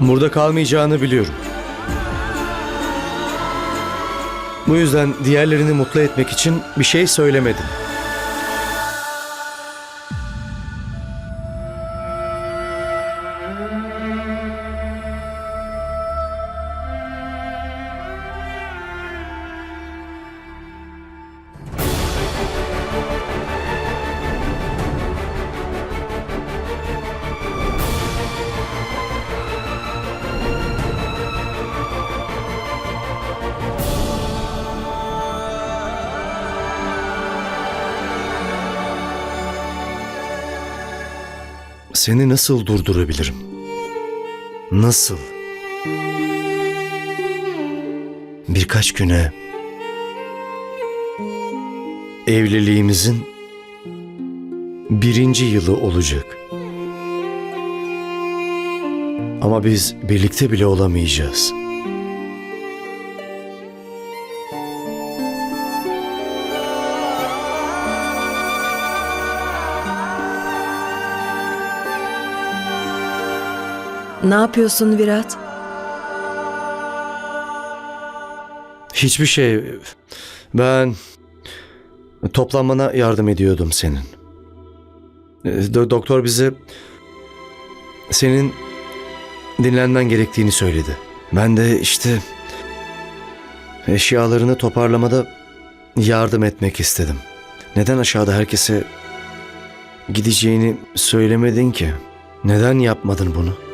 Burada kalmayacağını biliyorum. Bu yüzden diğerlerini mutlu etmek için bir şey söylemedim. Seni nasıl durdurabilirim? Nasıl? Birkaç güne evliliğimizin birinci yılı olacak. Ama biz birlikte bile olamayacağız. Ne yapıyorsun Virat? Hiçbir şey. Ben toplanmana yardım ediyordum senin. E, do- Doktor bize senin dinlenmen gerektiğini söyledi. Ben de işte eşyalarını toparlamada yardım etmek istedim. Neden aşağıda herkese gideceğini söylemedin ki? Neden yapmadın bunu?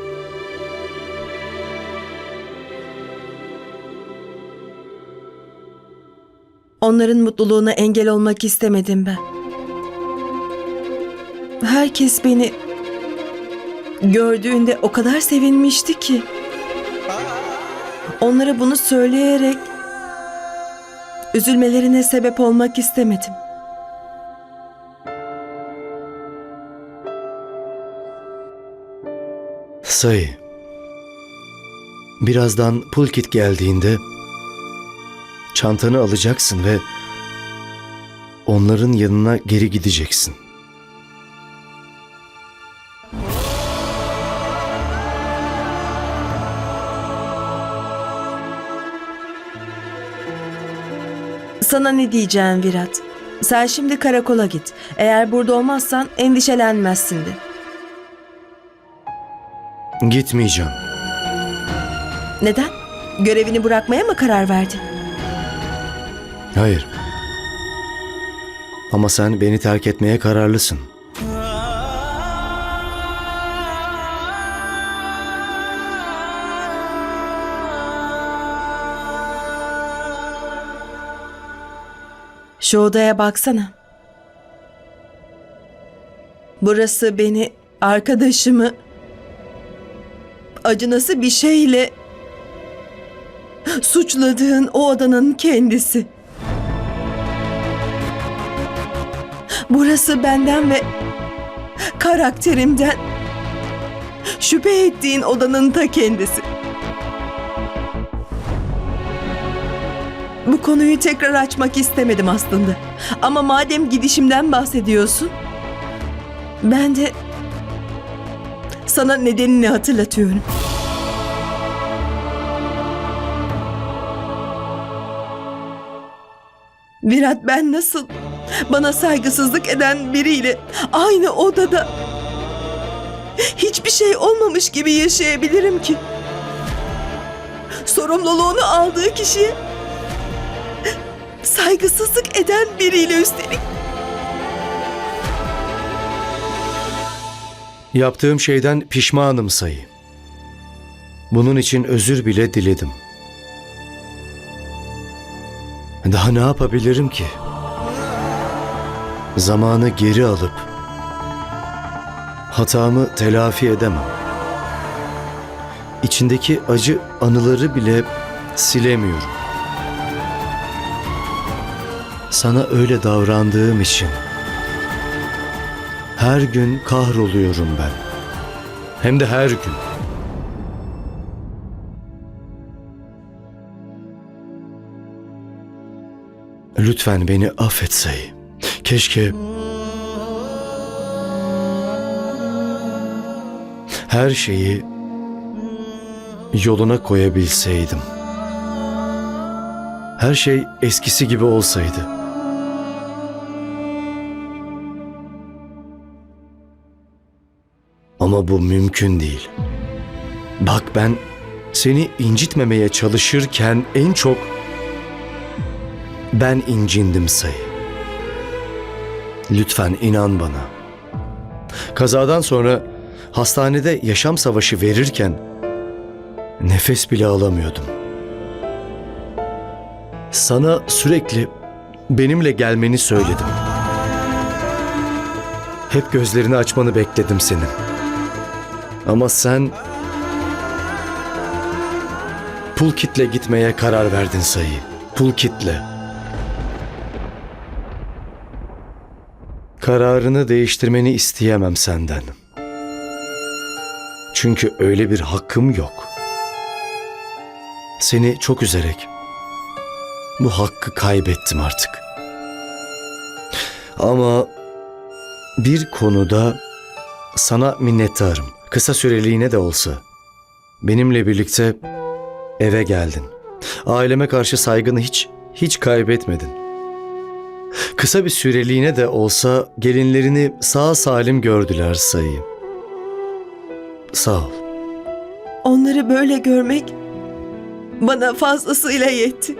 Onların mutluluğuna engel olmak istemedim ben. Herkes beni gördüğünde o kadar sevinmişti ki. Onlara bunu söyleyerek üzülmelerine sebep olmak istemedim. Sayı. Birazdan Pulkit geldiğinde çantanı alacaksın ve onların yanına geri gideceksin. Sana ne diyeceğim Virat? Sen şimdi karakola git. Eğer burada olmazsan endişelenmezsin de. Gitmeyeceğim. Neden? Görevini bırakmaya mı karar verdin? Hayır. Ama sen beni terk etmeye kararlısın. Şu odaya baksana. Burası beni, arkadaşımı acınası bir şeyle suçladığın o odanın kendisi. Burası benden ve karakterimden şüphe ettiğin odanın ta kendisi. Bu konuyu tekrar açmak istemedim aslında. Ama madem gidişimden bahsediyorsun, ben de sana nedenini hatırlatıyorum. Virat ben nasıl bana saygısızlık eden biriyle aynı odada hiçbir şey olmamış gibi yaşayabilirim ki? Sorumluluğunu aldığı kişiye saygısızlık eden biriyle üstelik. Yaptığım şeyden pişmanım sayı. Bunun için özür bile diledim. Daha ne yapabilirim ki? Zamanı geri alıp hatamı telafi edemem. İçindeki acı anıları bile silemiyorum. Sana öyle davrandığım için her gün kahroluyorum ben. Hem de her gün. Lütfen beni affet Sayı. Keşke her şeyi yoluna koyabilseydim. Her şey eskisi gibi olsaydı. Ama bu mümkün değil. Bak ben seni incitmemeye çalışırken en çok ben incindim sayı. Lütfen inan bana. Kazadan sonra hastanede yaşam savaşı verirken nefes bile alamıyordum. Sana sürekli benimle gelmeni söyledim. Hep gözlerini açmanı bekledim senin. Ama sen Pulkit'le gitmeye karar verdin sayı. Pulkit'le. Kararını değiştirmeni isteyemem senden. Çünkü öyle bir hakkım yok. Seni çok üzerek bu hakkı kaybettim artık. Ama bir konuda sana minnettarım. Kısa süreliğine de olsa. Benimle birlikte eve geldin. Aileme karşı saygını hiç hiç kaybetmedin. Kısa bir süreliğine de olsa gelinlerini sağ salim gördüler sayı. Sağ ol. Onları böyle görmek bana fazlasıyla yetti.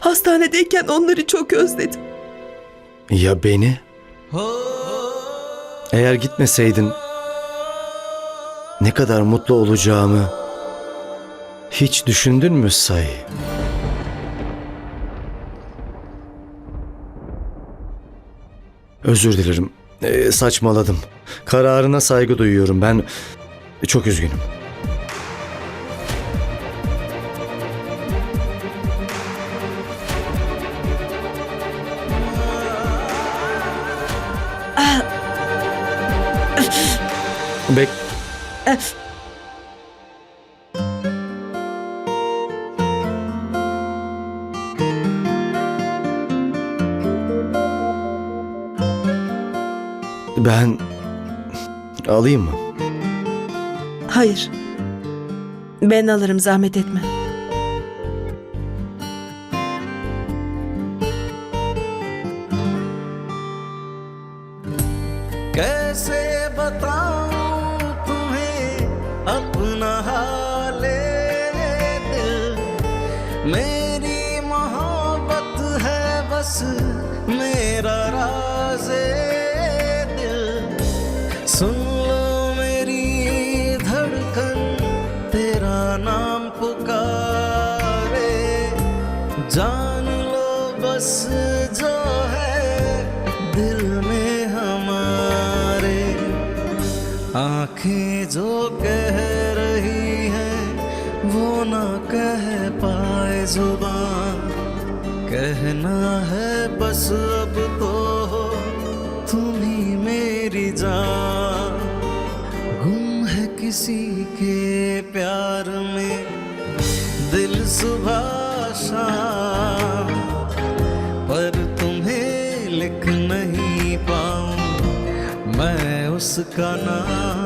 Hastanedeyken onları çok özledim. Ya beni? Eğer gitmeseydin ne kadar mutlu olacağımı hiç düşündün mü say? Özür dilerim. Ee, saçmaladım. Kararına saygı duyuyorum. Ben çok üzgünüm. Bek ben alayım mı? Hayır. Ben alırım zahmet etme. कैसे जान लो बस जो है दिल में हमारे। आँखें जो कह रही है, वो ना कह पाए ज़ुबान। कहना है बस अब तो हो, तुम ही मेरी जान। गुम है किसी के प्यार में, दिल सुबह शाम पर तुम्हें लिख नहीं पाऊँ। मैं उसका नाम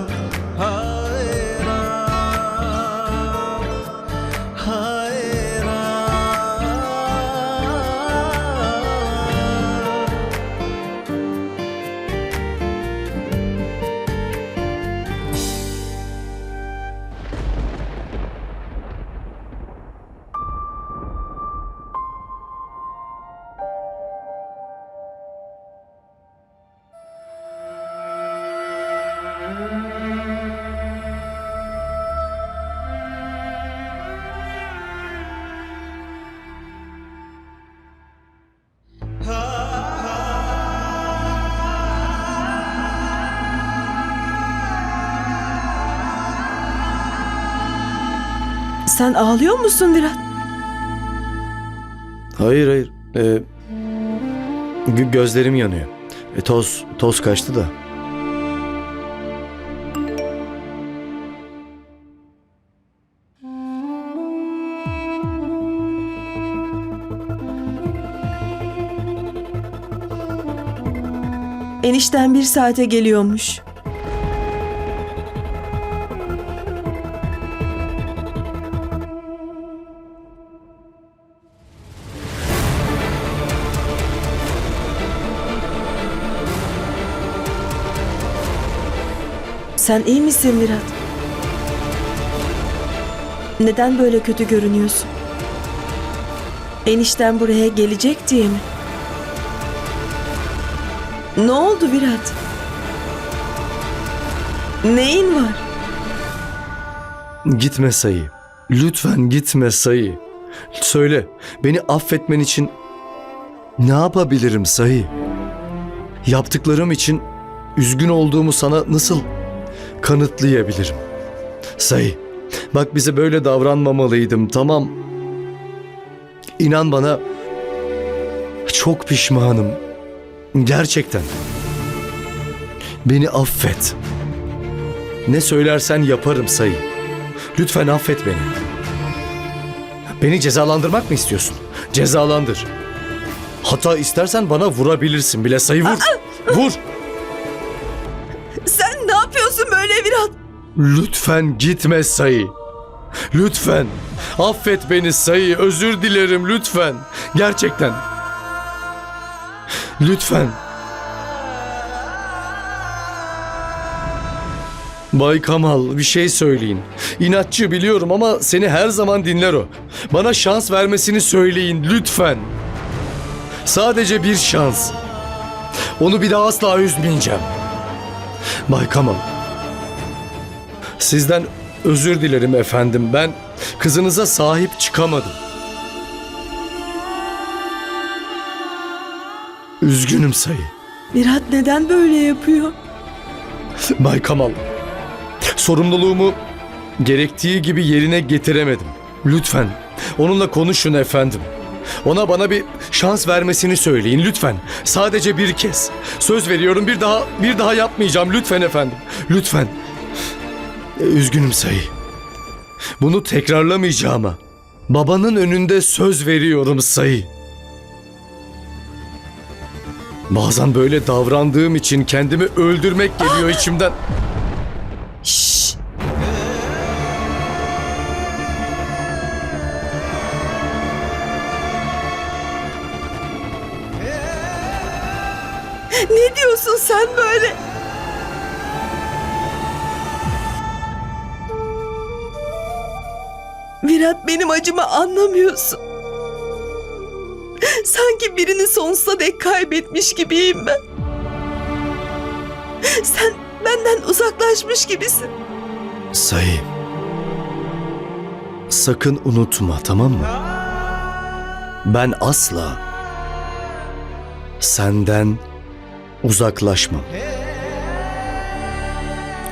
Sen ağlıyor musun Virat? Hayır hayır. Ee, gö- gözlerim yanıyor. E, toz toz kaçtı da. Enişten bir saate geliyormuş. Sen iyi misin Virat? Neden böyle kötü görünüyorsun? Enişten buraya gelecek diye mi? Ne oldu Virat? Neyin var? Gitme sayı. Lütfen gitme sayı. Söyle, beni affetmen için ne yapabilirim sayı? Yaptıklarım için üzgün olduğumu sana nasıl kanıtlayabilirim? Sayı, bak bize böyle davranmamalıydım tamam. İnan bana çok pişmanım. Gerçekten. Beni affet. Ne söylersen yaparım sayı. Lütfen affet beni. Beni cezalandırmak mı istiyorsun? Cezalandır. Hata istersen bana vurabilirsin bile sayı vur. Vur. Yapıyorsun böyle Virat? Lütfen gitme sayı. Lütfen. Affet beni sayı. Özür dilerim lütfen. Gerçekten. Lütfen. Bay Kamal bir şey söyleyin. İnatçı biliyorum ama seni her zaman dinler o. Bana şans vermesini söyleyin lütfen. Sadece bir şans. Onu bir daha asla üzmeyeceğim. Bay Kamal. Sizden özür dilerim efendim. Ben kızınıza sahip çıkamadım. Üzgünüm sayı. Virat neden böyle yapıyor? Bay Kamal. Sorumluluğumu gerektiği gibi yerine getiremedim. Lütfen onunla konuşun efendim. Ona bana bir şans vermesini söyleyin lütfen. Sadece bir kez. Söz veriyorum bir daha bir daha yapmayacağım lütfen efendim. Lütfen. Üzgünüm sayı. Bunu tekrarlamayacağıma. Babanın önünde söz veriyorum sayı. Bazen böyle davrandığım için kendimi öldürmek geliyor içimden. Şşş! Ne diyorsun sen böyle? Virat benim acımı anlamıyorsun. Sanki birini sonsuza dek kaybetmiş gibiyim ben. Sen benden uzaklaşmış gibisin. Sayı. Sakın unutma tamam mı? Ben asla senden uzaklaşmam.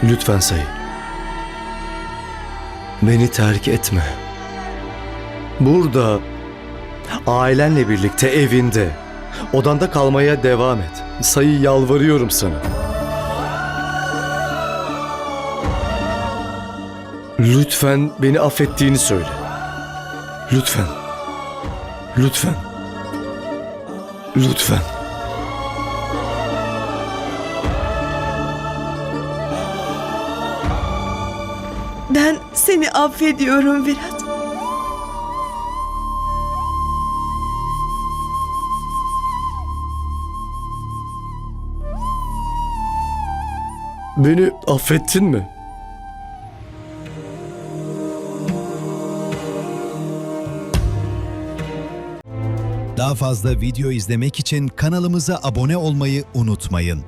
Lütfen Sayı. Beni terk etme. Burada ailenle birlikte evinde odanda kalmaya devam et. Sayı yalvarıyorum sana. Lütfen beni affettiğini söyle. Lütfen. Lütfen. Lütfen. Ben seni affediyorum Virat. Beni affettin mi? Daha fazla video izlemek için kanalımıza abone olmayı unutmayın.